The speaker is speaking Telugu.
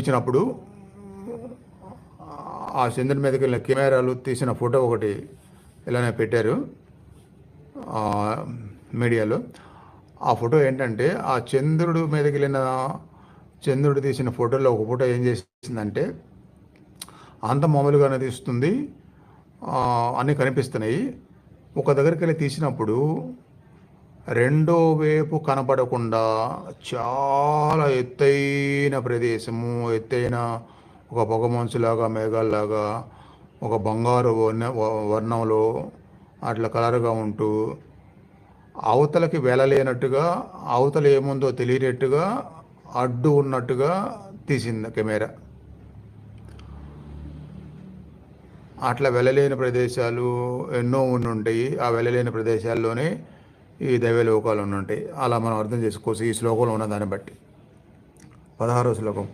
ఇచ్చినప్పుడు ఆ చంద్రుడి మీదకి వెళ్ళిన కెమెరాలు తీసిన ఫోటో ఒకటి ఇలానే పెట్టారు మీడియాలో. ఆ ఫోటో ఏంటంటే ఆ చంద్రుడు మీదకి వెళ్ళిన చంద్రుడు తీసిన ఫోటోలో ఒక ఫోటో ఏం చేసిందంటే అంత మామూలుగానే తీస్తుంది అన్నీ కనిపిస్తున్నాయి. ఒక దగ్గరికి వెళ్ళి తీసినప్పుడు రెండో వైపు కనపడకుండా చాలా ఎత్తైన ప్రదేశము ఎత్తైన ఒక పొగమంచులాగా మేఘాల్లాగా ఒక బంగారు వర్ణ వ- వర్ణంలో అట్లా కలర్గా ఉంటూ అవతలకి వెళ్ళలేనట్టుగా అవతల ఏముందో తెలియనట్టుగా అడ్డు ఉన్నట్టుగా తీసింది కెమెరా. అట్లా వెళ్ళలేని ప్రదేశాలు ఎన్నో ఉండి ఉంటాయి ఆ వెళ్ళలేని ప్రదేశాల్లోనే ఈ దైవలోకాలు ఉంటాయి అలా మనం అర్థం చేసుకోవచ్చు ఈ శ్లోకంలో ఉన్న దాన్ని బట్టి. పదహారో శ్లోకం.